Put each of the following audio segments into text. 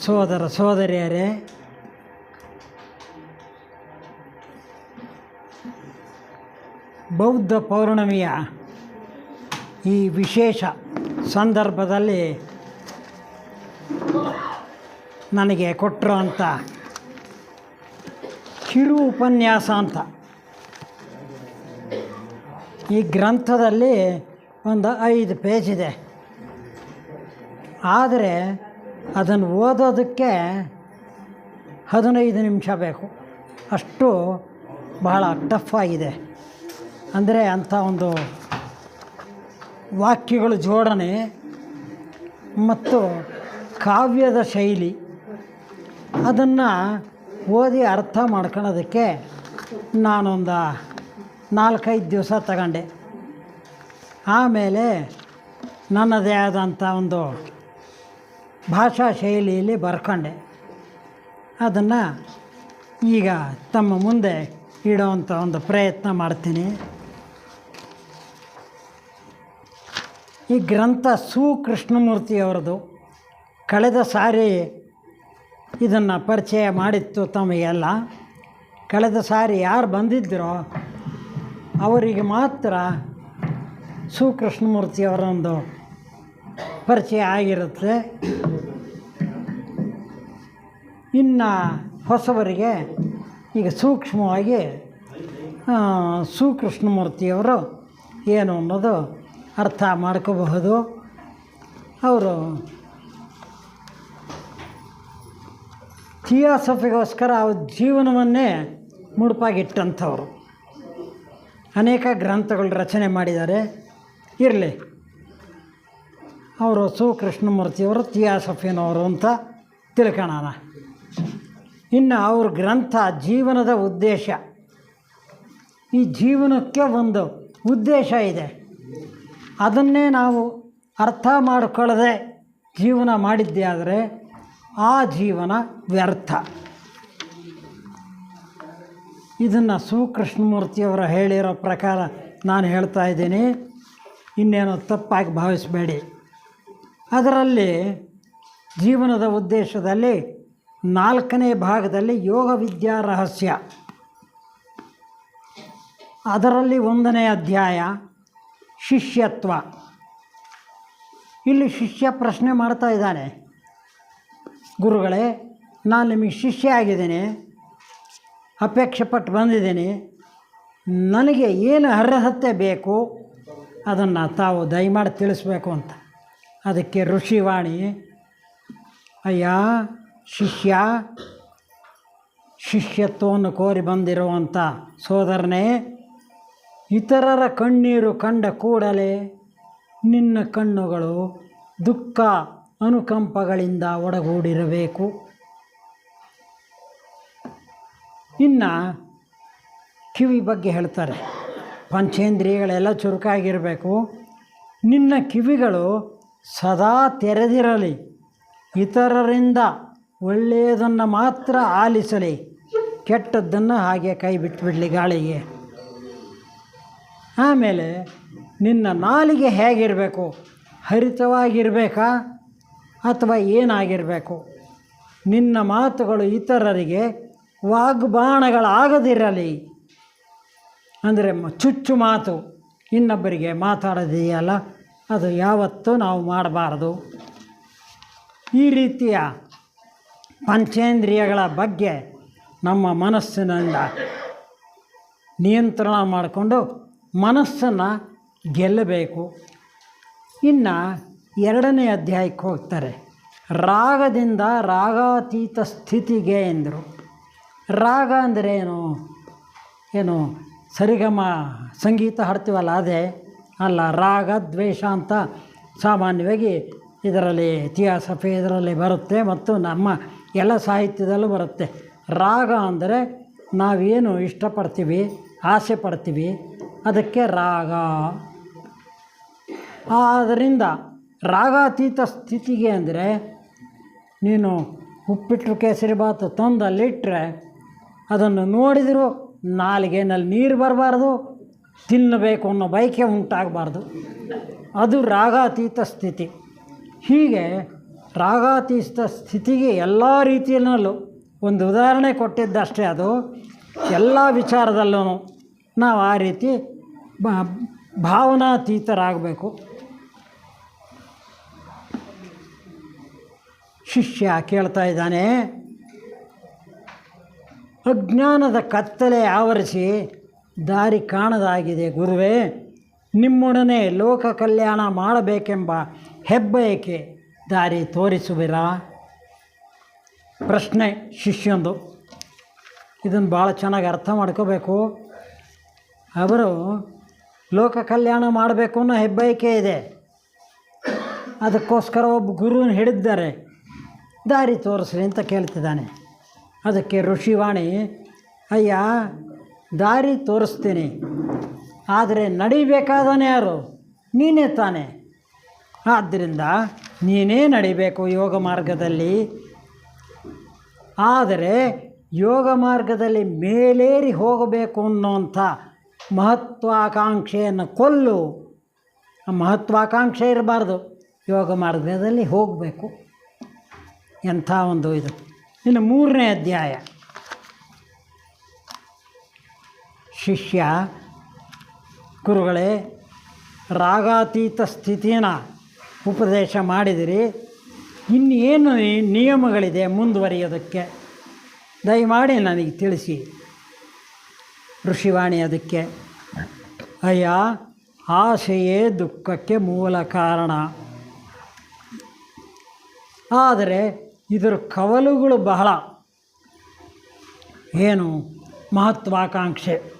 ಸೋದರ ಸೋದರಿಯರೇ ಬೌದ್ಧ ಪೌರ್ಣಮಿಯ ಈ ವಿಶೇಷ ಸಂದರ್ಭದಲ್ಲಿ ನನಗೆ ಕೊಟ್ಟರು ಅಂತ ಕಿರು ಉಪನ್ಯಾಸ ಅಂತ. ಈ ಗ್ರಂಥದಲ್ಲಿ ಒಂದು ಐದು ಪೇಜ್ ಇದೆ. ಆದರೆ ಅದನ್ನು ಓದೋದಕ್ಕೆ ಹದಿನೈದು ನಿಮಿಷ ಬೇಕು. ಅಷ್ಟು ಬಹಳ ಟಫ್ ಆಗಿದೆ. ಅಂದರೆ ಅಂಥ ಒಂದು ವಾಕ್ಯಗಳ ಜೋಡಣೆ ಮತ್ತು ಕಾವ್ಯದ ಶೈಲಿ ಅದನ್ನು ಓದಿ ಅರ್ಥ ಮಾಡ್ಕೊಳ್ಳೋದಕ್ಕೆ ನಾನೊಂದು ನಾಲ್ಕೈದು ದಿವಸ ತಗೊಂಡೆ. ಆಮೇಲೆ ನನ್ನದೇ ಆದಂಥ ಒಂದು ಭಾಷಾ ಶೈಲಿಯಲ್ಲಿ ಬರ್ಕೊಂಡೆ. ಅದನ್ನು ಈಗ ತಮ್ಮ ಮುಂದೆ ಇಡೋವಂಥ ಒಂದು ಪ್ರಯತ್ನ ಮಾಡ್ತೀನಿ. ಈ ಗ್ರಂಥ ಸು ಕೃಷ್ಣಮೂರ್ತಿಯವರದು ಕಳೆದ ಸಾರಿ ಇದನ್ನು ಪರಿಚಯ ಮಾಡಿತ್ತು ತಮಗೆಲ್ಲ ಕಳೆದ ಸಾರಿ ಯಾರು ಬಂದಿದ್ದರೋ ಅವರಿಗೆ ಮಾತ್ರ ಸು ಕೃಷ್ಣಮೂರ್ತಿಯವರ ಒಂದು ಪರಿಚಯ ಆಗಿರುತ್ತೆ. ಇನ್ನು ಹೊಸಬರಿಗೆ ಈಗ ಸೂಕ್ಷ್ಮವಾಗಿ ಸುಕೃಷ್ಣಮೂರ್ತಿಯವರು ಏನು ಅನ್ನೋದು ಅರ್ಥ ಮಾಡ್ಕೋಬಹುದು. ಅವರು ಥಿಯಾಸಫಿಗೋಸ್ಕರ ಅವ್ರ ಜೀವನವನ್ನೇ ಮುಡುಪಾಗಿಟ್ಟಂಥವ್ರು. ಅನೇಕ ಗ್ರಂಥಗಳು ರಚನೆ ಮಾಡಿದ್ದಾರೆ. ಇರಲಿ. ಅವರು ಸು ಕೃಷ್ಣಮೂರ್ತಿಯವರು ಥಿಯಾಸಫಿನವರು ಅಂತ ತಿಳ್ಕೊಳ್ಳೋಣ ಇನ್ನು ಅವ್ರ ಗ್ರಂಥ ಜೀವನದ ಉದ್ದೇಶ. ಈ ಜೀವನಕ್ಕೆ ಒಂದು ಉದ್ದೇಶ ಇದೆ. ಅದನ್ನೇ ನಾವು ಅರ್ಥ ಮಾಡಿಕೊಳ್ಳದೆ ಜೀವನ ಮಾಡಿದ್ದೇ ಆದರೆ ಆ ಜೀವನ ವ್ಯರ್ಥ. ಇದನ್ನು ಸು ಕೃಷ್ಣಮೂರ್ತಿಯವರ ಹೇಳಿರೋ ಪ್ರಕಾರ ನಾನು ಹೇಳ್ತಾ ಇದ್ದೀನಿ. ಇನ್ನೇನು ತಪ್ಪಾಗಿ ಭಾವಿಸಬೇಡಿ. ಅದರಲ್ಲಿ ಜೀವನದ ಉದ್ದೇಶದಲ್ಲಿ ನಾಲ್ಕನೇ ಭಾಗದಲ್ಲಿ ಯೋಗ ವಿದ್ಯಾ ರಹಸ್ಯ. ಅದರಲ್ಲಿ ಒಂದನೇ ಅಧ್ಯಾಯ, ಶಿಷ್ಯತ್ವ. ಇಲ್ಲಿ ಶಿಷ್ಯ ಪ್ರಶ್ನೆ ಮಾಡ್ತಾ ಇದ್ದಾನೆ. ಗುರುಗಳೇ, ನಾನು ನಿಮಗೆ ಶಿಷ್ಯ ಆಗಿದ್ದೀನಿ ಅಪೇಕ್ಷೆ ಪಟ್ಟು ಬಂದಿದ್ದೀನಿ. ನನಗೆ ಏನು ಅರ್ಹತೆ ಬೇಕು ಅದನ್ನು ತಾವು ದಯಮಾಡಿ ತಿಳಿಸ್ಬೇಕು ಅಂತ. ಅದಕ್ಕೆ ಋಷಿವಾಣಿ, ಅಯ್ಯ, ಶಿಷ್ಯ, ಶಿಷ್ಯತ್ವವನ್ನು ಕೋರಿ ಬಂದಿರುವಂಥ ಸೋದರನೇ, ಇತರರ ಕಣ್ಣೀರು ಕಂಡ ಕೂಡಲೇ ನಿನ್ನ ಕಣ್ಣುಗಳು ದುಃಖ ಅನುಕಂಪಗಳಿಂದ ಒಡಗೂಡಿರಬೇಕು. ಇನ್ನು ಕಿವಿ ಬಗ್ಗೆ ಹೇಳ್ತಾರೆ. ಪಂಚೇಂದ್ರಿಯಗಳೆಲ್ಲ ಚುರುಕಾಗಿರಬೇಕು. ನಿನ್ನ ಕಿವಿಗಳು ಸದಾ ತೆರೆದಿರಲಿ. ಇತರರಿಂದ ಒಳ್ಳೆಯದನ್ನು ಮಾತ್ರ ಆಲಿಸಲಿ. ಕೆಟ್ಟದ್ದನ್ನು ಹಾಗೆ ಕೈ ಬಿಟ್ಟುಬಿಡಲಿ ಗಾಳಿಗೆ. ಆಮೇಲೆ ನಿನ್ನ ನಾಲಿಗೆ ಹೇಗಿರಬೇಕು? ಹರಿತವಾಗಿರಬೇಕಾ? ಅಥವಾ ಏನಾಗಿರಬೇಕು? ನಿನ್ನ ಮಾತುಗಳು ಇತರರಿಗೆ ವಾಗ್ಬಾಣಗಳಾಗದಿರಲಿ. ಅಂದರೆ ಚುಚ್ಚು ಮಾತು. ಇನ್ನೊಬ್ಬರಿಗೆ ಮಾತಾಡೋದಿದೆಯಲ್ಲ ಅದು ಯಾವತ್ತೂ ನಾವು ಮಾಡಬಾರ್ದು. ಈ ರೀತಿಯ ಪಂಚೇಂದ್ರಿಯಗಳ ಬಗ್ಗೆ ನಮ್ಮ ಮನಸ್ಸಿನಿಂದ ನಿಯಂತ್ರಣ ಮಾಡಿಕೊಂಡು ಮನಸ್ಸನ್ನು ಗೆಲ್ಲಬೇಕು. ಇನ್ನು ಎರಡನೇ ಅಧ್ಯಾಯಕ್ಕೆ ಹೋಗ್ತಾರೆ. ರಾಗದಿಂದ ರಾಗಾತೀತ ಸ್ಥಿತಿಗೆ ಎಂದರು. ರಾಗ ಅಂದರೆ ಏನು ಏನು ಸರಿಗಮ ಸಂಗೀತ ಹಾಡ್ತೀವಲ್ಲ ಅದೇ? ಅಲ್ಲ, ರಾಗ, ದ್ವೇಷ ಅಂತ ಸಾಮಾನ್ಯವಾಗಿ ಇದರಲ್ಲಿ ಇತಿಹಾಸ ಇದರಲ್ಲಿ ಬರುತ್ತೆ ಮತ್ತು ನಮ್ಮ ಎಲ್ಲ ಸಾಹಿತ್ಯದಲ್ಲೂ ಬರುತ್ತೆ. ರಾಗ ಅಂದರೆ ನಾವೇನು ಇಷ್ಟಪಡ್ತೀವಿ ಆಸೆ ಪಡ್ತೀವಿ ಅದಕ್ಕೆ ರಾಗ. ಆದ್ದರಿಂದ ರಾಗಾತೀತ ಸ್ಥಿತಿಗೆ ಅಂದರೆ ನೀನು ಉಪ್ಪಿಟ್ಟು ಕೇಸರಿಬಾತು ತಂದಲ್ಲಿಟ್ಟರೆ ಅದನ್ನು ನೋಡಿದರೂ ನಾಲಿಗೆನಲ್ಲಿ ನೀರು ಬರಬಾರ್ದು ತಿನ್ನಬೇಕು ಅನ್ನೋ ಬಯಕೆ ಉಂಟಾಗಬಾರ್ದು. ಅದು ರಾಗಾತೀತ ಸ್ಥಿತಿ. ಹೀಗೆ ರಾಗಾತೀತ ಸ್ಥಿತಿಗೆ ಎಲ್ಲ ರೀತಿಯಲ್ಲೂ ಒಂದು ಉದಾಹರಣೆ ಕೊಟ್ಟಿದ್ದಷ್ಟೇ ಅದು. ಎಲ್ಲ ವಿಚಾರದಲ್ಲೂ ನಾವು ಆ ರೀತಿ ಭಾವನಾತೀತರಾಗಬೇಕು. ಶಿಷ್ಯ ಕೇಳ್ತಾ ಇದ್ದಾನೆ, ಅಜ್ಞಾನದ ಕತ್ತಲೆ ಆವರಿಸಿ ದಾರಿ ಕಾಣದಾಗಿದೆ ಗುರುವೇ. ನಿಮ್ಮೊಡನೆ ಲೋಕ ಕಲ್ಯಾಣ ಮಾಡಬೇಕೆಂಬ ಹೆಬ್ಬಯಕೆ ದಾರಿ ತೋರಿಸುವಿರಾ? ಪ್ರಶ್ನೆ ಶಿಷ್ಯಂದು. ಇದನ್ನು ಭಾಳ ಚೆನ್ನಾಗಿ ಅರ್ಥ ಮಾಡ್ಕೋಬೇಕು. ಅವರು ಲೋಕ ಕಲ್ಯಾಣ ಮಾಡಬೇಕು ಅನ್ನೋ ಹೆಬ್ಬಯಕೆ ಇದೆ. ಅದಕ್ಕೋಸ್ಕರ ಒಬ್ಬ ಗುರುನ ಹಿಡಿದ್ದಾರೆ ದಾರಿ ತೋರಿಸ್ರಿ ಅಂತ ಕೇಳ್ತಿದ್ದಾನೆ. ಅದಕ್ಕೆ ಋಷಿವಾಣಿ, ಅಯ್ಯ ದಾರಿ ತೋರಿಸ್ತೀನಿ. ಆದರೆ ನಡಿಬೇಕಾದವನೇ ಯಾರು? ನೀನೇ ತಾನೆ. ಆದ್ದರಿಂದ ನೀನೇ ನಡಿಬೇಕು ಯೋಗ ಮಾರ್ಗದಲ್ಲಿ. ಆದರೆ ಯೋಗ ಮಾರ್ಗದಲ್ಲಿ ಮೇಲೇರಿ ಹೋಗಬೇಕು ಅನ್ನೋಂಥ ಮಹತ್ವಾಕಾಂಕ್ಷೆಯನ್ನು ಕೊಲ್ಲು. ಮಹತ್ವಾಕಾಂಕ್ಷೆ ಇರಬಾರ್ದು. ಯೋಗ ಮಾರ್ಗದಲ್ಲಿ ಹೋಗಬೇಕು. ಎಂಥ ಒಂದು ಇದು. ಇನ್ನು ಮೂರನೇ ಅಧ್ಯಾಯ. ಶಿಷ್ಯ, ಗುರುಗಳೇ, ರಾಗಾತೀತ ಸ್ಥಿತಿನ ಉಪದೇಶ ಮಾಡಿದಿರಿ. ಇನ್ನೇನು ನಿಯಮಗಳಿದೆ ಮುಂದುವರಿಯೋದಕ್ಕೆ? ದಯಮಾಡಿ ನನಗೆ ತಿಳಿಸಿ. ಋಷಿವಾಣಿ ಅದಕ್ಕೆ, ಅಯ್ಯ, ಆಸೆಯೇ ದುಃಖಕ್ಕೆ ಮೂಲ ಕಾರಣ. ಆದರೆ ಇದರ ಕವಲುಗಳು ಬಹಳ. ಏನು ಮಹತ್ವಾಕಾಂಕ್ಷೆ?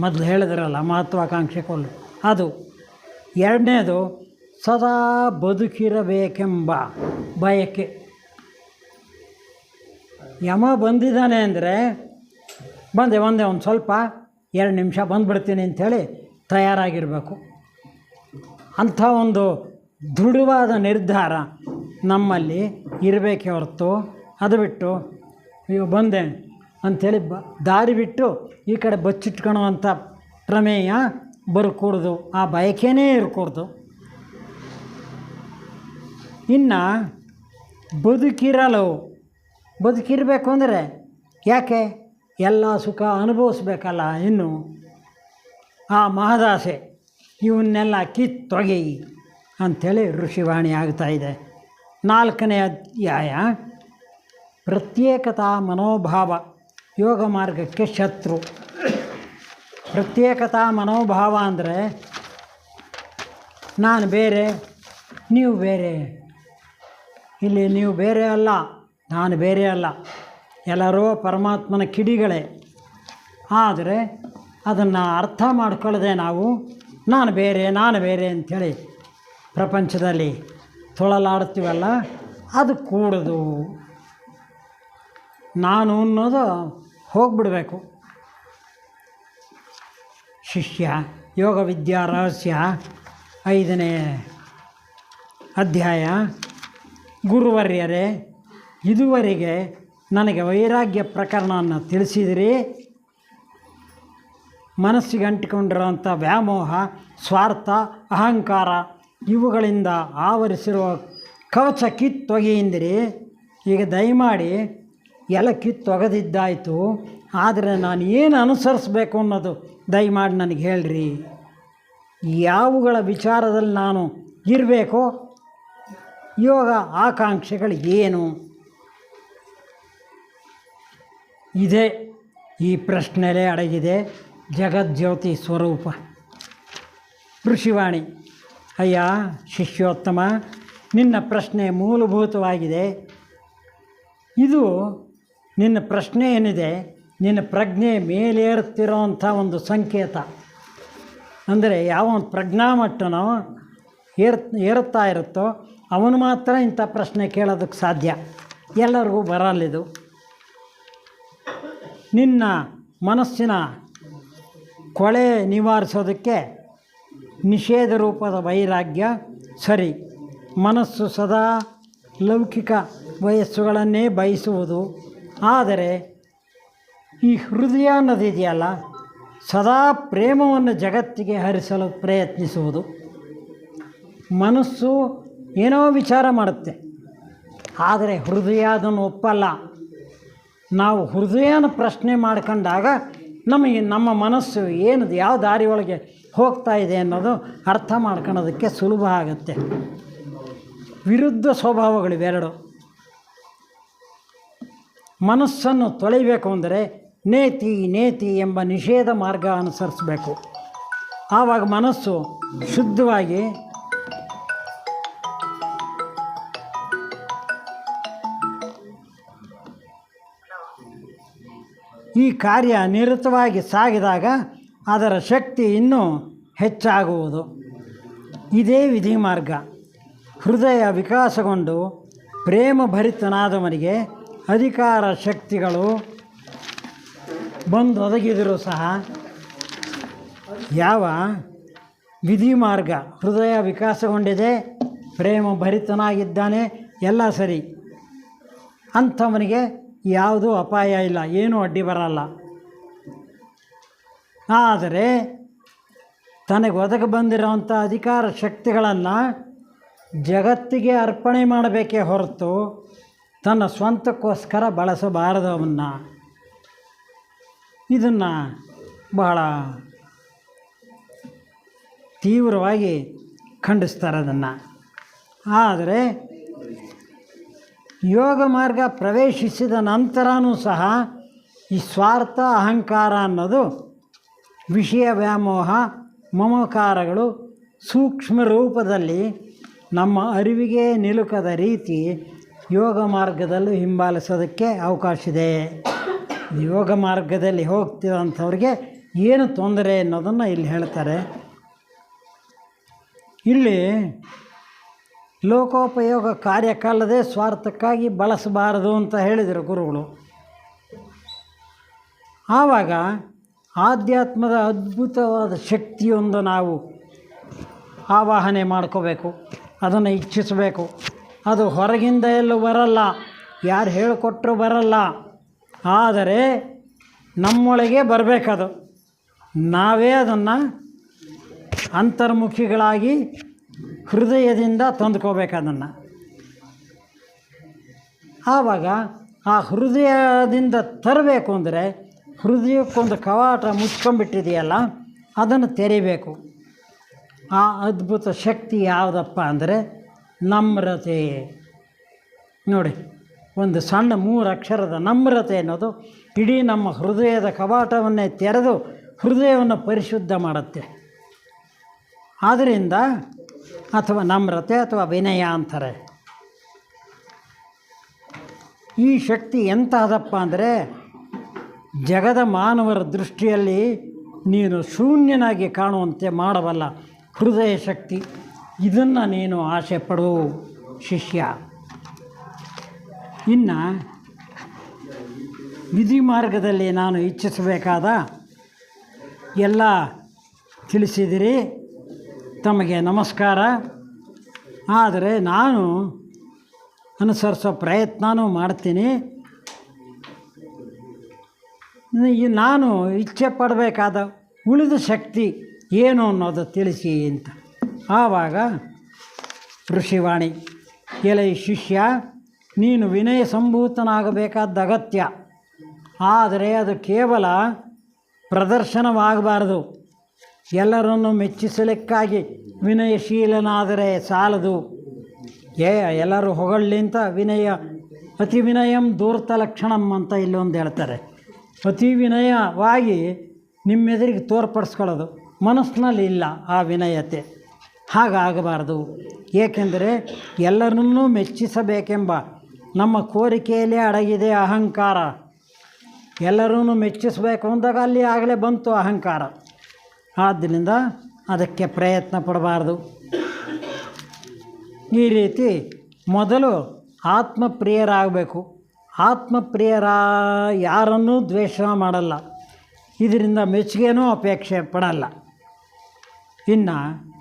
ಮೊದಲು ಹೇಳಿದ್ರಲ್ಲ, ಮಹತ್ವಾಕಾಂಕ್ಷೆ ಕೊಲ್ಲು. ಅದು ಎರಡನೇದು, ಸದಾ ಬದುಕಿರಬೇಕೆಂಬ ಬಯಕೆ. ಯಮ ಬಂದಿದ್ದಾನೆ ಅಂದರೆ, ಬಂದೆ ಒಂದೇ ಒಂದು ಸ್ವಲ್ಪ ಎರಡು ನಿಮಿಷ ಬಂದುಬಿಡ್ತೀನಿ ಅಂಥೇಳಿ ತಯಾರಾಗಿರಬೇಕು. ಅಂಥ ಒಂದು ದೃಢವಾದ ನಿರ್ಧಾರ ನಮ್ಮಲ್ಲಿ ಇರಬೇಕೆ ಹೊರತು ಅದು ಬಿಟ್ಟು ಅಯ್ಯೋ, ಬಂದೆ. ಅಂಥೇಳಿ ಬ ದಾರಿ ಬಿಟ್ಟು ಈ ಕಡೆ ಬಚ್ಚಿಟ್ಕೊಳ್ಳೋವಂಥ ಪ್ರಮೇಯ ಬರ್ಕೂಡ್ದು, ಆ ಬಯಕೆನೇ ಇರಕೂಡ್ದು. ಇನ್ನು ಬದುಕಿರಲು, ಬದುಕಿರಬೇಕು ಅಂದರೆ ಯಾಕೆ? ಎಲ್ಲ ಸುಖ ಅನುಭವಿಸ್ಬೇಕಲ್ಲ ಇನ್ನು. ಆ ಮಹದಾಸೆ, ಇವನ್ನೆಲ್ಲ ಕಿತ್ತೊಗೆ ಅಂಥೇಳಿ ಋಷಿವಾಣಿ ಆಗ್ತಾಯಿದೆ ನಾಲ್ಕನೇ ಅಧ್ಯಾಯ, ಪ್ರತ್ಯೇಕತಾ ಮನೋಭಾವ. ಯೋಗ ಮಾರ್ಗಕ್ಕೆ ಶತ್ರು. ಪ್ರತ್ಯೇಕತಾ ಮನೋಭಾವ ಅಂದರೆ ನಾನು ಬೇರೆ, ನೀವು ಬೇರೆ. ಇಲ್ಲಿ ನೀವು ಬೇರೆ ಅಲ್ಲ, ನಾನು ಬೇರೆ ಅಲ್ಲ. ಎಲ್ಲರೂ ಪರಮಾತ್ಮನ ಕಿಡಿಗಳೇ. ಆದರೆ ಅದನ್ನು ಅರ್ಥ ಮಾಡ್ಕೊಳ್ಳದೆ ನಾವು, ನಾನು ಬೇರೆ ನಾನು ಬೇರೆ ಅಂಥೇಳಿ ಪ್ರಪಂಚದಲ್ಲಿ ತೊಳಲಾಡ್ತೀವಲ್ಲ ಅದು ಕೂಡದು. ನಾನು ಅನ್ನೋದು ಹೋಗ್ಬಿಡಬೇಕು. ಶಿಷ್ಯ, ಯೋಗ ವಿದ್ಯಾ ರಹಸ್ಯ, ಐದನೇ ಅಧ್ಯಾಯ. ಗುರುವರ್ಯರೇ, ಇದುವರೆಗೆ ನನಗೆ ವೈರಾಗ್ಯ ಪ್ರಕರಣವನ್ನು ತಿಳಿಸಿದಿರಿ. ಮನಸ್ಸಿಗೆ ಅಂಟಿಕೊಂಡಿರುವಂಥ ವ್ಯಾಮೋಹ, ಸ್ವಾರ್ಥ, ಅಹಂಕಾರ ಇವುಗಳಿಂದ ಆವರಿಸಿರುವ ಕವಚ ಕಿತ್ತೊಗೆಯಿಂದಿರಿ. ಈಗ ದಯಮಾಡಿ ಎಲ್ಲ ಕಿತ್ತೊಗೆದಿದ್ದಾಯಿತು ಆದರೆ ನಾನು ಏನು ಅನುಸರಿಸ್ಬೇಕು ಅನ್ನೋದು ದಯಮಾಡಿ ನನಗೆ ಹೇಳ್ರಿ. ಯಾವುಗಳ ವಿಚಾರದಲ್ಲಿ ನಾನು ಇರಬೇಕೋ? ಯೋಗ ಆಕಾಂಕ್ಷೆಗಳು ಏನು? ಇದೇ. ಈ ಪ್ರಶ್ನೆಲೇ ಅಡಗಿದೆ ಜಗಜ್ಯೋತಿ ಸ್ವರೂಪ. ಋಷಿವಾಣಿ, ಅಯ್ಯ ಶಿಷ್ಯೋತ್ತಮ, ನಿನ್ನ ಪ್ರಶ್ನೆ ಮೂಲಭೂತವಾಗಿದೆ. ಇದು ನಿನ್ನ ಪ್ರಶ್ನೆ ಏನಿದೆ? ನಿನ್ನ ಪ್ರಜ್ಞೆ ಮೇಲೇರುತ್ತಿರೋವಂಥ ಒಂದು ಸಂಕೇತ. ಅಂದರೆ ಯಾವ ಒಂದು ಪ್ರಜ್ಞಾಮಟ್ಟನೋ ಏರ್, ಏರುತ್ತಾ ಇರುತ್ತೋ ಅವನು ಮಾತ್ರ ಇಂಥ ಪ್ರಶ್ನೆ ಕೇಳೋದಕ್ಕೆ ಸಾಧ್ಯ. ಎಲ್ಲರಿಗೂ ಬರಲ್ಲಿದು ನಿನ್ನ ಮನಸ್ಸಿನ ಕೊಳೆ ನಿವಾರಿಸೋದಕ್ಕೆ ನಿಷೇಧ ರೂಪದ ವೈರಾಗ್ಯ ಸರಿ. ಮನಸ್ಸು ಸದಾ ಲೌಕಿಕ ವಯಸ್ಸುಗಳನ್ನೇ ಬಯಸುವುದು. ಆದರೆ ಈ ಹೃದಯ ಅನ್ನೋದಿದೆಯಲ್ಲ ಸದಾ ಪ್ರೇಮವನ್ನು ಜಗತ್ತಿಗೆ ಹರಿಸಲು ಪ್ರಯತ್ನಿಸುವುದು. ಮನಸ್ಸು ಏನೋ ವಿಚಾರ ಮಾಡುತ್ತೆ, ಆದರೆ ಹೃದಯ ಅದನ್ನು ಒಪ್ಪಲ್ಲ. ನಾವು ಹೃದಯನ ಪ್ರಶ್ನೆ ಮಾಡ್ಕೊಂಡಾಗ ನಮಗೆ ನಮ್ಮ ಮನಸ್ಸು ಏನು, ಯಾವ ದಾರಿ ಒಳಗೆ ಹೋಗ್ತಾ ಇದೆ ಅನ್ನೋದು ಅರ್ಥ ಮಾಡ್ಕೊಳ್ಳೋದಕ್ಕೆ ಸುಲಭ ಆಗುತ್ತೆ. ವಿರುದ್ಧ ಸ್ವಭಾವಗಳಿವೆರಡು. ಮನಸ್ಸನ್ನು ತೊಳೆಯಬೇಕು ಅಂದರೆ ನೇತಿ ನೇತಿ ಎಂಬ ನಿಷೇಧ ಮಾರ್ಗ ಅನುಸರಿಸಬೇಕು. ಆವಾಗ ಮನಸ್ಸು ಶುದ್ಧವಾಗಿ ಈ ಕಾರ್ಯ ನಿರತವಾಗಿ ಸಾಗಿದಾಗ ಅದರ ಶಕ್ತಿ ಇನ್ನೂ ಹೆಚ್ಚಾಗುವುದು. ಇದೇ ವಿಧಿ ಮಾರ್ಗ. ಹೃದಯ ವಿಕಾಸಗೊಂಡು ಪ್ರೇಮ ಭರಿತನಾದವನಿಗೆ ಅಧಿಕಾರ ಶಕ್ತಿಗಳು ಬಂದು ಒದಗಿದರೂ ಸಹ ಯಾವ ವಿಧಿ ಮಾರ್ಗ, ಹೃದಯ ವಿಕಾಸಗೊಂಡಿದೆ, ಪ್ರೇಮ ಭರಿತನಾಗಿದ್ದಾನೆ, ಎಲ್ಲ ಸರಿ. ಅಂಥವನಿಗೆ ಯಾವುದೂ ಅಪಾಯ ಇಲ್ಲ, ಏನೂ ಅಡ್ಡಿ ಬರಲ್ಲ. ಆದರೆ ತನಗೆ ಒದಗಿ ಬಂದಿರೋವಂಥ ಅಧಿಕಾರ ಶಕ್ತಿಗಳನ್ನು ಜಗತ್ತಿಗೆ ಅರ್ಪಣೆ ಮಾಡಬೇಕೇ ಹೊರತು ತನ್ನ ಸ್ವಂತಕ್ಕೋಸ್ಕರ ಬಳಸಬಾರದು ಅವನ್ನ ಇದನ್ನು ಬಹಳ ತೀವ್ರವಾಗಿ ಖಂಡಿಸ್ತಾರೆ ಅದನ್ನು. ಆದರೆ ಯೋಗ ಮಾರ್ಗ ಪ್ರವೇಶಿಸಿದ ನಂತರನೂ ಸಹ ಈ ಸ್ವಾರ್ಥ, ಅಹಂಕಾರ ಅನ್ನೋದು ವಿಷಯ ವ್ಯಾಮೋಹ, ಮಮಕಾರಗಳು ಸೂಕ್ಷ್ಮ ರೂಪದಲ್ಲಿ ನಮ್ಮ ಅರಿವಿಗೆ ನಿಲುಕದ ರೀತಿ ಯೋಗ ಮಾರ್ಗದಲ್ಲೂ ಹಿಂಬಾಲಿಸೋದಕ್ಕೆ ಅವಕಾಶ ಇದೆ ಯೋಗ ಮಾರ್ಗದಲ್ಲಿ ಹೋಗ್ತಿರೋಂಥವ್ರಿಗೆ ಏನು ತೊಂದರೆ ಅನ್ನೋದನ್ನು ಇಲ್ಲಿ ಹೇಳ್ತಾರೆ. ಇಲ್ಲಿ ಲೋಕೋಪಯೋಗ ಕಾರ್ಯಕಾಲದೇ ಸ್ವಾರ್ಥಕ್ಕಾಗಿ ಬಳಸಬಾರದು ಅಂತ ಹೇಳಿದರು ಗುರುಗಳು. ಆವಾಗ ಆಧ್ಯಾತ್ಮದ ಅದ್ಭುತವಾದ ಶಕ್ತಿಯೊಂದು ನಾವು ಆವಾಹನೆ ಮಾಡ್ಕೋಬೇಕು, ಅದನ್ನು ಇಚ್ಛಿಸಬೇಕು. ಅದು ಹೊರಗಿಂದ ಎಲ್ಲೂ ಬರಲ್ಲ. ಯಾರು ಹೇಳಿಕೊಟ್ರು ಬರಲ್ಲ. ಆದರೆ ನಮ್ಮೊಳಗೆ ಬರಬೇಕದು. ನಾವೇ ಅದನ್ನು ಅಂತರ್ಮುಖಿಗಳಾಗಿ ಹೃದಯದಿಂದ ತಂದುಕೋಬೇಕು ಅದನ್ನು ಆವಾಗ ಆ ಹೃದಯದಿಂದ ತರಬೇಕು ಅಂದರೆ ಹೃದಯಕ್ಕೊಂದು ಕವಾಟ ಮುಚ್ಕೊಂಡ್ಬಿಟ್ಟಿದೆಯಲ್ಲ, ಅದನ್ನು ತೆರಿಬೇಕು. ಆ ಅದ್ಭುತ ಶಕ್ತಿ ಯಾವುದಪ್ಪ ಅಂದರೆ ನಮ್ರತೆ. ನೋಡಿ, ಒಂದು ಸಣ್ಣ ಮೂರು ಅಕ್ಷರದ ನಮ್ರತೆ ಅನ್ನೋದು ಇಡೀ ನಮ್ಮ ಹೃದಯದ ಕವಾಟವನ್ನೇ ತೆರೆದು ಹೃದಯವನ್ನು ಪರಿಶುದ್ಧ ಮಾಡುತ್ತೆ. ಆದ್ದರಿಂದ ಅಥವಾ ನಮ್ರತೆ ಅಥವಾ ವಿನಯ ಅಂತಾರೆ. ಈ ಶಕ್ತಿ ಎಂತಹದಪ್ಪ ಅಂದರೆ ಜಗದ ಮಾನವರ ದೃಷ್ಟಿಯಲ್ಲಿ ನೀನು ಶೂನ್ಯನಾಗಿ ಕಾಣುವಂತೆ ಮಾಡಬಲ್ಲ ಹೃದಯ ಶಕ್ತಿ. ಇದನ್ನು ನೀನು ಆಸೆ ಪಡು, ಶಿಷ್ಯ. ಇನ್ನು ವಿಧಿ ಮಾರ್ಗದಲ್ಲಿ ನಾನು ಇಚ್ಛಿಸಬೇಕಾದ ಎಲ್ಲ ತಿಳಿಸಿದಿರಿ, ತಮಗೆ ನಮಸ್ಕಾರ. ಆದರೆ ನಾನು ಅನುಸರಿಸೋ ಪ್ರಯತ್ನವೂ ಮಾಡ್ತೀನಿ. ನಾನು ಇಚ್ಛೆ ಪಡಬೇಕಾದ ಉಳಿದ ಶಕ್ತಿ ಏನು ಅನ್ನೋದು ತಿಳಿಸಿ ಅಂತ. ಆವಾಗ ಋಷಿವಾಣಿ, ಎಲೈ ಶಿಷ್ಯ, ನೀನು ವಿನಯ ಸಂಭೂತನಾಗಬೇಕಾದ ಅಗತ್ಯ. ಆದರೆ ಅದು ಕೇವಲ ಪ್ರದರ್ಶನವಾಗಬಾರದು. ಎಲ್ಲರನ್ನು ಮೆಚ್ಚಿಸಲಿಕ್ಕಾಗಿ ವಿನಯಶೀಲನಾದರೆ ಸಾಲದು. ಏ, ಎಲ್ಲರೂ ಹೊಗಳಿಂತ ವಿನಯ, ಅತಿ ವಿನಯಂ ದೂರ್ತ ಲಕ್ಷಣಂ ಅಂತ ಇಲ್ಲೊಂದು ಹೇಳ್ತಾರೆ. ಅತಿ ವಿನಯವಾಗಿ ನಿಮ್ಮೆದುರಿಗೆ ತೋರ್ಪಡಿಸ್ಕೊಳ್ಳೋದು. ಮನಸ್ಸಿನಲ್ಲಿ ಇಲ್ಲ ಆ ವಿನಯತೆ. ಹಾಗಾಗಬಾರದು. ಏಕೆಂದರೆ ಎಲ್ಲರನ್ನೂ ಮೆಚ್ಚಿಸಬೇಕೆಂಬ ನಮ್ಮ ಕೋರಿಕೆಯಲ್ಲಿ ಅಡಗಿದೆ ಅಹಂಕಾರ. ಎಲ್ಲರನ್ನೂ ಮೆಚ್ಚಿಸಬೇಕು ಅಂದಾಗ ಅಲ್ಲಿ ಆಗಲೇ ಬಂತು ಅಹಂಕಾರ. ಆದ್ದರಿಂದ ಅದಕ್ಕೆ ಪ್ರಯತ್ನ ಪಡಬಾರ್ದು. ಈ ರೀತಿ ಮೊದಲು ಆತ್ಮಪ್ರಿಯರಾಗಬೇಕು. ಆತ್ಮಪ್ರಿಯರ ಯಾರನ್ನೂ ದ್ವೇಷ ಮಾಡಲ್ಲ. ಇದರಿಂದ ಮೆಚ್ಚುಗೆನೂ ಅಪೇಕ್ಷೆ ಪಡಲ್ಲ. ಇನ್ನು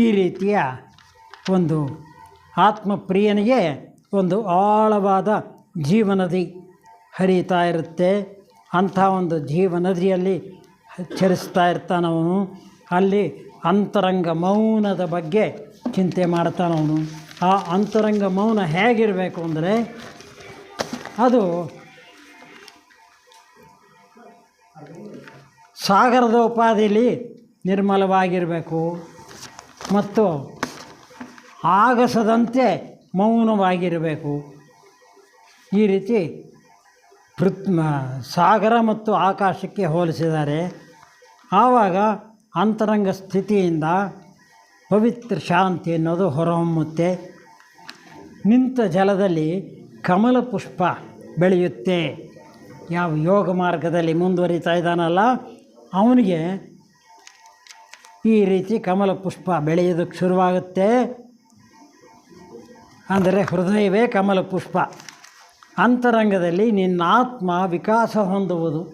ಈ ರೀತಿಯ ಒಂದು ಆತ್ಮಪ್ರಿಯನಿಗೆ ಒಂದು ಆಳವಾದ ಜೀವನದಿ ಹರಿತಾ ಇರುತ್ತೆ. ಅಂಥ ಒಂದು ಜೀವನದಿಯಲ್ಲಿ ಚರಿಸ್ತಾ ಇರ್ತಾನವನು ಅಲ್ಲಿ ಅಂತರಂಗ ಮೌನದ ಬಗ್ಗೆ ಚಿಂತೆ ಮಾಡ್ತಾನವನು ಆ ಅಂತರಂಗ ಮೌನ ಹೇಗಿರಬೇಕು ಅಂದರೆ ಅದು ಸಾಗರದ ಉಪಾಧಿಲಿ ನಿರ್ಮಲವಾಗಿರಬೇಕು. ಮತ್ತು ಆಗಸದಂತೆ ಮೌನವಾಗಿರಬೇಕು. ಈ ರೀತಿ ಪೃಥ್ ಸಾಗರ ಮತ್ತು ಆಕಾಶಕ್ಕೆ ಹೋಲಿಸಿದ್ದಾರೆ ಆವಾಗ ಅಂತರಂಗ ಸ್ಥಿತಿಯಿಂದ ಪವಿತ್ರ ಶಾಂತಿ ಅನ್ನೋದು ಹೊರಹೊಮ್ಮುತ್ತೆ. ನಿಂತ ಜಲದಲ್ಲಿ ಕಮಲ ಪುಷ್ಪ ಬೆಳೆಯುತ್ತೆ. ಯಾವ ಯೋಗ ಮಾರ್ಗದಲ್ಲಿ ಮುಂದುವರಿತಾ ಇದ್ದಾನಲ್ಲ, ಅವನಿಗೆ ಈ ರೀತಿ ಕಮಲ ಪುಷ್ಪ ಬೆಳೆಯೋದಕ್ಕೆ ಶುರುವಾಗುತ್ತೆ. ಅಂದರೆ ಹೃದಯವೇ ಕಮಲ ಪುಷ್ಪ. ಅಂತರಂಗದಲ್ಲಿ ನಿನ್ನ ಆತ್ಮ ವಿಕಾಸ ಹೊಂದುವುದು.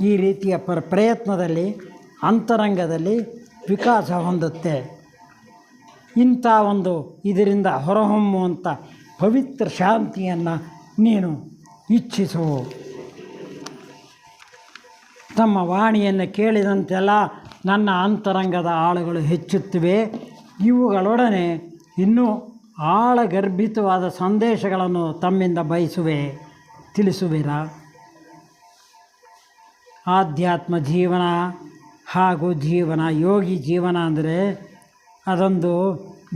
ಈ ರೀತಿಯ ಪ್ರ, ಪ್ರಯತ್ನದಲ್ಲಿ ಅಂತರಂಗದಲ್ಲಿ ವಿಕಾಸ ಹೊಂದುತ್ತೆ. ಇಂಥ ಒಂದು ಇದರಿಂದ ಹೊರಹೊಮ್ಮುವಂಥ ಪವಿತ್ರ ಶಾಂತಿಯನ್ನು ನೀನು ಇಚ್ಛಿಸು ತಮ್ಮ ವಾಣಿಯನ್ನು ಕೇಳಿದಂತೆಲ್ಲ ನನ್ನ ಅಂತರಂಗದ ಆಳುಗಳು ಹೆಚ್ಚುತ್ತಿವೆ. ಇವುಗಳೊಡನೆ ಇನ್ನೂ ಆಳಗರ್ಭಿತವಾದ ಸಂದೇಶಗಳನ್ನು ತಮ್ಮಿಂದ ಬಯಸುವೆ, ತಿಳಿಸುವಿರಾ? ಆಧ್ಯಾತ್ಮ ಜೀವನ ಹಾಗೂ ಜೀವನ, ಯೋಗಿ ಜೀವನ ಅಂದರೆ ಅದೊಂದು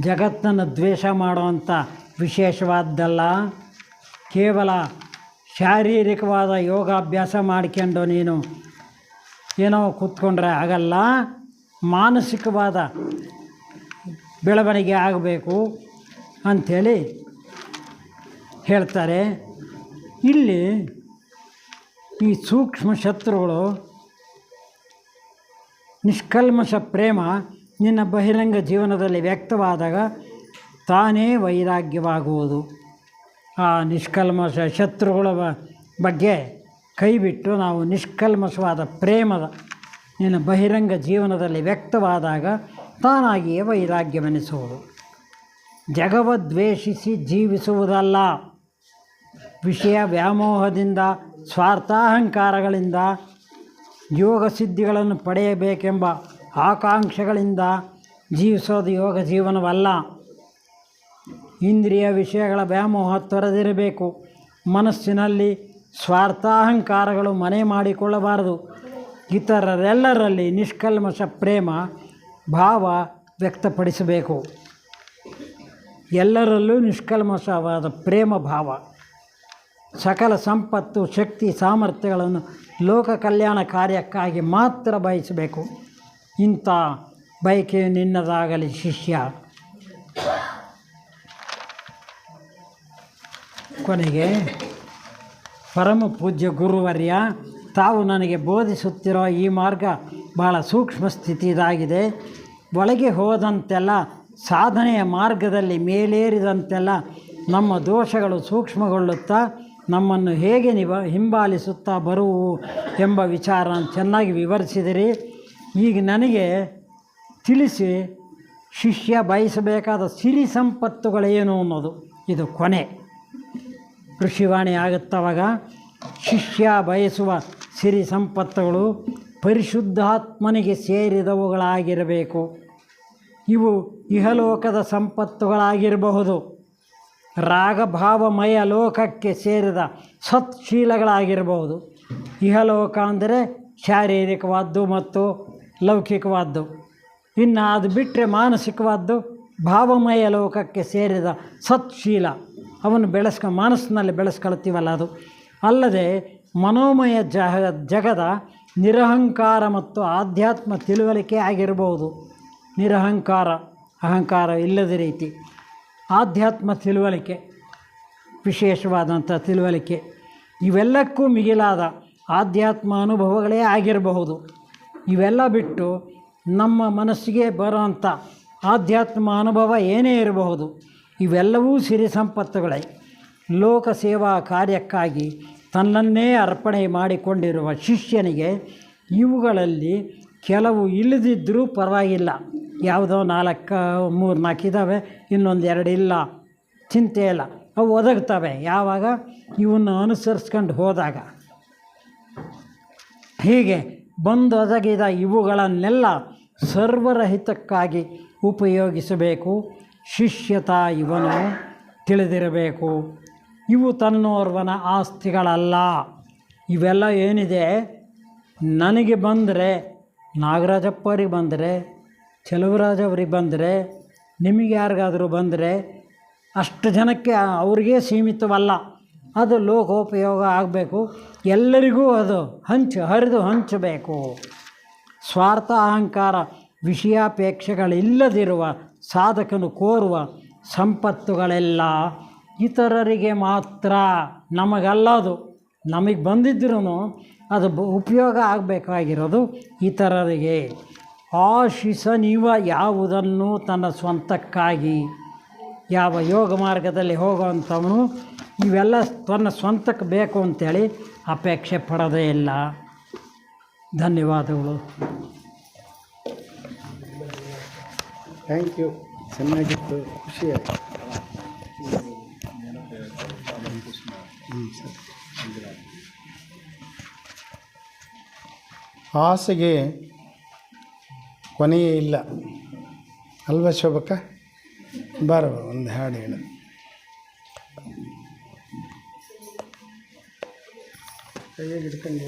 ಜಗತ್ತನ್ನು ದ್ವೇಷ ಮಾಡುವಂಥ ವಿಶೇಷವಾದ್ದಲ್ಲ. ಕೇವಲ ಶಾರೀರಿಕವಾದ ಯೋಗಾಭ್ಯಾಸ ಮಾಡಿಕೊಂಡು ನೀನು ಏನೋ ಕೂತ್ಕೊಂಡ್ರೆ ಆಗಲ್ಲ. ಮಾನಸಿಕವಾದ ಬೆಳವಣಿಗೆ ಆಗಬೇಕು ಅಂಥೇಳಿ ಹೇಳ್ತಾರೆ. ಇಲ್ಲಿ ಈ ಸೂಕ್ಷ್ಮ ಶತ್ರುಗಳು, ನಿಷ್ಕಲ್ಮಶ ಪ್ರೇಮ ನಿನ್ನ ಬಹಿರಂಗ ಜೀವನದಲ್ಲಿ ವ್ಯಕ್ತವಾದಾಗ ತಾನೇ ವೈರಾಗ್ಯವಾಗುವುದು. ಆ ನಿಷ್ಕಲ್ಮಶ ಶತ್ರುಗಳ ಬಗ್ಗೆ ಕೈಬಿಟ್ಟು ನಾವು ನಿಷ್ಕಲ್ಮಸವಾದ ಪ್ರೇಮದ, ನಿನ್ನ ಬಹಿರಂಗ ಜೀವನದಲ್ಲಿ ವ್ಯಕ್ತವಾದಾಗ ತಾನಾಗಿಯೇ ವೈರಾಗ್ಯವೆನಿಸುವುದು. ಜಗವದ್ವೇಷಿಸಿ ಜೀವಿಸುವುದಲ್ಲ. ವಿಷಯ ವ್ಯಾಮೋಹದಿಂದ, ಸ್ವಾರ್ಥಾಹಂಕಾರಗಳಿಂದ, ಯೋಗ ಸಿದ್ಧಿಗಳನ್ನು ಪಡೆಯಬೇಕೆಂಬ ಆಕಾಂಕ್ಷೆಗಳಿಂದ ಜೀವಿಸೋದು ಯೋಗ ಜೀವನವಲ್ಲ. ಇಂದ್ರಿಯ ವಿಷಯಗಳ ವ್ಯಾಮೋಹ ತೊರೆದಿರಬೇಕು. ಮನಸ್ಸಿನಲ್ಲಿ ಸ್ವಾರ್ಥಾಹಂಕಾರಗಳು ಮನೆ ಮಾಡಿಕೊಳ್ಳಬಾರದು. ಇತರರೆಲ್ಲರಲ್ಲಿ ನಿಷ್ಕಲ್ಮಶ ಪ್ರೇಮ, ಭಾವ ವ್ಯಕ್ತಪಡಿಸಬೇಕು. ಎಲ್ಲರಲ್ಲೂ ನಿಷ್ಕಲ್ಮಶವಾದ ಪ್ರೇಮ ಭಾವ. ಸಕಲ ಸಂಪತ್ತು, ಶಕ್ತಿ, ಸಾಮರ್ಥ್ಯಗಳನ್ನು ಲೋಕ ಕಲ್ಯಾಣ ಕಾರ್ಯಕ್ಕಾಗಿ ಮಾತ್ರ ಬಯಸಬೇಕು. ಇಂಥ ಬಯಕೆ ನಿನ್ನದಾಗಲಿ ಶಿಷ್ಯ. ಕೊನೆಗೆ ಪರಮ ಪೂಜ್ಯ ಗುರುವರ್ಯ, ತಾವು ನನಗೆ ಬೋಧಿಸುತ್ತಿರೋ ಈ ಮಾರ್ಗ ಬಹಳ ಸೂಕ್ಷ್ಮ ಸ್ಥಿತಿ ಇದಾಗಿದೆ ಒಳಗೆ ಹೋದಂತೆಲ್ಲ, ಸಾಧನೆಯ ಮಾರ್ಗದಲ್ಲಿ ಮೇಲೇರಿದಂತೆಲ್ಲ ನಮ್ಮ ದೋಷಗಳು ಸೂಕ್ಷ್ಮಗೊಳ್ಳುತ್ತಾ, ನಮ್ಮನ್ನು ಹೇಗೆ ನಿಭ, ಹಿಂಬಾಲಿಸುತ್ತಾ ಬರುವು ಎಂಬ ವಿಚಾರ ಚೆನ್ನಾಗಿ ವಿವರಿಸಿದಿರಿ. ಈಗ ನನಗೆ ತಿಳಿಸಿ, ಶಿಷ್ಯ ಬಯಸಬೇಕಾದ ಸಿರಿ ಸಂಪತ್ತುಗಳೇನು ಅನ್ನೋದು. ಇದು ಕೊನೆ. ಕೃಷಿವಾಣಿ ಆಗುತ್ತವಾಗ ಶಿಷ್ಯ ಬಯಸುವ ಸಿರಿ ಸಂಪತ್ತುಗಳು ಪರಿಶುದ್ಧಾತ್ಮನಿಗೆ ಸೇರಿದವುಗಳಾಗಿರಬೇಕು. ಇವು ಇಹಲೋಕದ ಸಂಪತ್ತುಗಳಾಗಿರಬಹುದು. ರಾಗಭಾವಮಯ ಲೋಕಕ್ಕೆ ಸೇರಿದ ಸತ್ಶೀಲಗಳಾಗಿರಬಹುದು. ಇಹಲೋಕ ಅಂದರೆ ಶಾರೀರಿಕವಾದ್ದು ಮತ್ತು ಲೌಕಿಕವಾದ್ದು. ಇನ್ನು ಅದು ಬಿಟ್ಟರೆ ಮಾನಸಿಕವಾದ್ದು ಭಾವಮಯ ಲೋಕಕ್ಕೆ ಸೇರಿದ ಸತ್ಶೀಲ. ಅವನ್ನು ಬೆಳೆಸ್ಕ, ಮನಸ್ಸಿನಲ್ಲಿ ಬೆಳೆಸ್ಕೊಳ್ತೀವಲ್ಲ ಅದು. ಅಲ್ಲದೆ ಮನೋಮಯ ಜಹ ಜಗದ ನಿರಹಂಕಾರ ಮತ್ತು ಆಧ್ಯಾತ್ಮ ತಿಳುವಳಿಕೆ ಆಗಿರಬಹುದು ನಿರಹಂಕಾರ, ಅಹಂಕಾರ ಇಲ್ಲದ ರೀತಿ. ಆಧ್ಯಾತ್ಮ ತಿಳುವಳಿಕೆ, ವಿಶೇಷವಾದಂಥ ತಿಳುವಳಿಕೆ. ಇವೆಲ್ಲಕ್ಕೂ ಮಿಗಿಲಾದ ಆಧ್ಯಾತ್ಮ ಅನುಭವಗಳೇ ಆಗಿರಬಹುದು. ಇವೆಲ್ಲ ಬಿಟ್ಟು ನಮ್ಮ ಮನಸ್ಸಿಗೆ ಬರುವಂಥ ಆಧ್ಯಾತ್ಮ ಅನುಭವ ಏನೇ ಇರಬಹುದು. ಇವೆಲ್ಲವೂ ಸಿರಿ ಸಂಪತ್ತುಗಳೇ. ಲೋಕ ಸೇವಾ ಕಾರ್ಯಕ್ಕಾಗಿ ತನ್ನನ್ನೇ ಅರ್ಪಣೆ ಮಾಡಿಕೊಂಡಿರುವ ಶಿಷ್ಯನಿಗೆ ಇವುಗಳಲ್ಲಿ ಕೆಲವು ಇಲ್ಲದಿದ್ದರೂ ಪರವಾಗಿಲ್ಲ. ಯಾವುದೋ ನಾಲ್ಕು ಮೂರು ನಾಲ್ಕು ಇದ್ದಾವೆ, ಇನ್ನೊಂದು ಎರಡು ಇಲ್ಲ. ಚಿಂತೆ ಇಲ್ಲ. ಅವು ಒದಗ್ತವೆ. ಯಾವಾಗ? ಇವನ್ನು ಅನುಸರಿಸ್ಕೊಂಡು ಹೋದಾಗ. ಹೀಗೆ ಬಂದೊದಗಿದ ಇವುಗಳನ್ನೆಲ್ಲ ಸರ್ವರಹಿತಕ್ಕಾಗಿ ಉಪಯೋಗಿಸಬೇಕು. ಶಿಷ್ಯತಾ ಇವನು ತಿಳಿದಿರಬೇಕು. ಇವು ತನ್ನೋರ್ವನ ಆಸ್ತಿಗಳಲ್ಲ. ಇವೆಲ್ಲ ಏನಿದೆ? ನನಗೆ ಬಂದರೆ ನಾಗರಾಜಪ್ಪರಿಗೆ ಬಂದರೆ, ಚೆಲುವರಾಜವ್ರಿಗೆ ಬಂದರೆ, ನಿಮಗೆ ಯಾರಿಗಾದರೂ ಬಂದರೆ ಅಷ್ಟು ಜನಕ್ಕೆ ಅವ್ರಿಗೆ ಸೀಮಿತವಲ್ಲ. ಅದು ಲೋಕೋಪಯೋಗ ಆಗಬೇಕು. ಎಲ್ಲರಿಗೂ ಅದು ಹಂಚು, ಹರಿದು ಹಂಚಬೇಕು. ಸ್ವಾರ್ಥ ಅಹಂಕಾರ ವಿಷಯಾಪೇಕ್ಷೆಗಳಿಲ್ಲದಿರುವ ಸಾಧಕನು ಕೋರುವ ಸಂಪತ್ತುಗಳೆಲ್ಲ ಇತರರಿಗೆ ಮಾತ್ರ ನಮಗಲ್ಲದು. ನಮಗೆ ಬಂದಿದ್ರೂ ಅದು ಉಪಯೋಗ ಆಗಬೇಕಾಗಿರೋದು ಇತರರಿಗೆ. ಆಶಿಸನಿವ ಯಾವುದನ್ನು ತನ್ನ ಸ್ವಂತಕ್ಕಾಗಿ ಯಾವ ಯೋಗ ಮಾರ್ಗದಲ್ಲಿ ಹೋಗುವಂಥವನು, ಇವೆಲ್ಲ ತನ್ನ ಸ್ವಂತಕ್ಕೆ ಬೇಕು ಅಂತೇಳಿ ಅಪೇಕ್ಷೆ ಪಡೋದೇ ಇಲ್ಲ. ಧನ್ಯವಾದಗಳು. ಥ್ಯಾಂಕ್ ಯು ಚೆನ್ನಾಗಿತ್ತು. ಖುಷಿಯಾಯಿತು. ಆಸೆಗೆ ಕೊನೆಯೇ ಇಲ್ಲ. ಅಲ್ವ ಶೋಭಕ್ಕ? ಬಾರವ ಒಂದು ಹಾಡು ಹೇಳು. ಕೈಯಾಗಿ ಹಿಡ್ಕೊಂಡು